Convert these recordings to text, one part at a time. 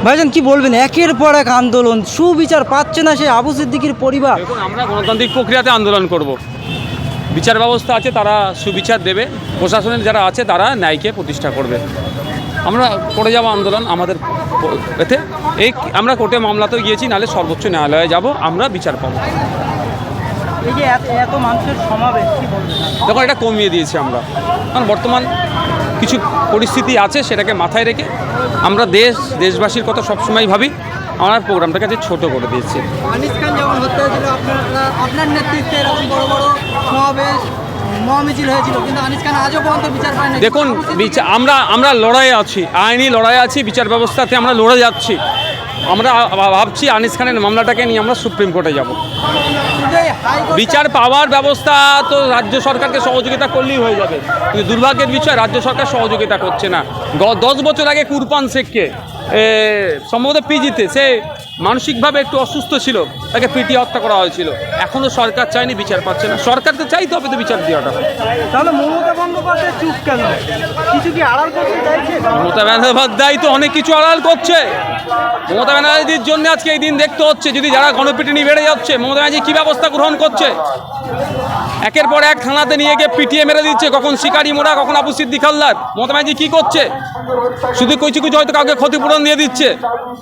ভাইজান কি বলবেন? একের পর এক আন্দোলন সুবিচার পাচ্ছে না সেই আবু সিদ্দিকির পরিবার। দেখুন আমরা গণতান্ত্রিক প্রক্রিয়াতে আন্দোলন করব। বিচার ব্যবস্থা আছে তারা সুবিচার দেবে। প্রশাসনের যারা আছে তারা ন্যায়কে প্রতিষ্ঠা করবে। আমরা করে যাব আন্দোলন আমাদের এতে। এই আমরা কোর্টে মামলাতেও গিয়েছি নাহলে সর্বোচ্চ ন্যায়ালয়ে যাব আমরা বিচার পাবো। এই যে এত এত মানুষের সমাবেশ কি বলবেন? দেখো এটা কমিয়ে দিয়েছি আমরা। কারণ বর্তমান কিছু পরিস্থিতি আছে সেটাকে মাথায় রেখে আমরা দেশ দেশবাসীর কথা সবসময় ভাবি। আমার প্রোগ্রামটা কাছে ছোট করে দিয়েছি। আনিস খান যখন হত্যা হয়েছিল আপনার নেতৃত্বে এরকম বড় বড় সমাবেশ মহামিছিল হয়েছিল কিন্তু আনিস আজও বিচার দেখুন আমরা আমরা লড়াইয়ে আছি। আইনি লড়াই আছি বিচার ব্যবস্থাতে আমরা লড়ে যাচ্ছি। আমরা ভাবছি আনিস খানের মামলাটাকে নিয়ে আমরা সুপ্রিম কোর্টে যাব। বিচার পাওয়ার ব্যবস্থা তো রাজ্য সরকারকে সহযোগিতা করলেই হয়ে যাবে। কিন্তু দুর্ভাগ্যের বিষয়, রাজ্য সরকার সহযোগিতা করছে না। দশ বছর আগে কুরপান শেখকে সম্ভবত পিজিতে, সে মানসিকভাবে একটু অসুস্থ ছিল। তাকে পিটি হত্যা করা হয়েছিল। এখনও সরকার চায়নি বিচার পাচ্ছে না। সরকার তো চাইতে হবে তো বিচার দেওয়াটা। তাহলে মমতা বন্দ্যোপাধ্যায় চুপ কেন? কিছু কি আড়াল করতে চাইছে মমতা বন্দ্যোপাধ্যায় তো অনেক কিছু আড়াল করছে। মমতা ব্যানার্জির জন্য আজকে এই দিন দেখতে হচ্ছে যদি যারা গণপিটুনি বেড়ে যাচ্ছে মমতা ব্যানার্জি কী ব্যবস্থা গ্রহণ করছে? একের পর এক থানাতে নিয়ে গিয়ে পিটিয়ে মেরে দিচ্ছে কখন শিকারি মোড়া কখন আবু সিদ্দিক হালদার। মমতা ব্যানার্জি কী করছে? শুধু কিছু কিছু হয়তো কাউকে ক্ষতিপূরণ দিয়ে দিচ্ছে।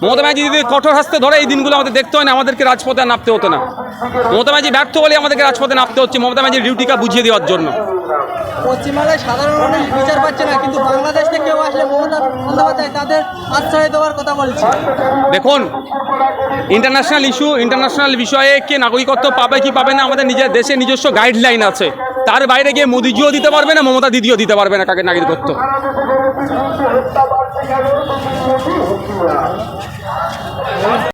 মমতা ব্যানার্জি যদি কঠোর হাসতে ধরে এই দিনগুলো আমাদের দেখতে হয় না আমাদেরকে রাজপথে আর নামতে হতো না। মমতা ব্যানার্জি ব্যর্থ বলে আমাদেরকে রাজপথে নামতে হচ্ছে মমতা ব্যানার্জির ডিউটিটা বুঝিয়ে দেওয়ার জন্য। পশ্চিমবাংলায় সাধারণ মানুষ বিচার পাচ্ছে না কিন্তু বাংলাদেশ থেকে কেউ আসলে মমতা বন্দ্যোপাধ্যায় তাদের আশ্রয় দেওয়ার কথা বলছে। দেখুন ইন্টারন্যাশনাল ইস্যু ইন্টারন্যাশনাল বিষয়ে কে নাগরিকত্ব পাবে কি পাবে না আমাদের নিজের দেশে নিজস্ব গাইডলাইন আছে। তার বাইরে গিয়ে মোদিজিও দিতে পারবে না মমতা দিদিও দিতে পারবে না কাকে নাগরিকত্ব।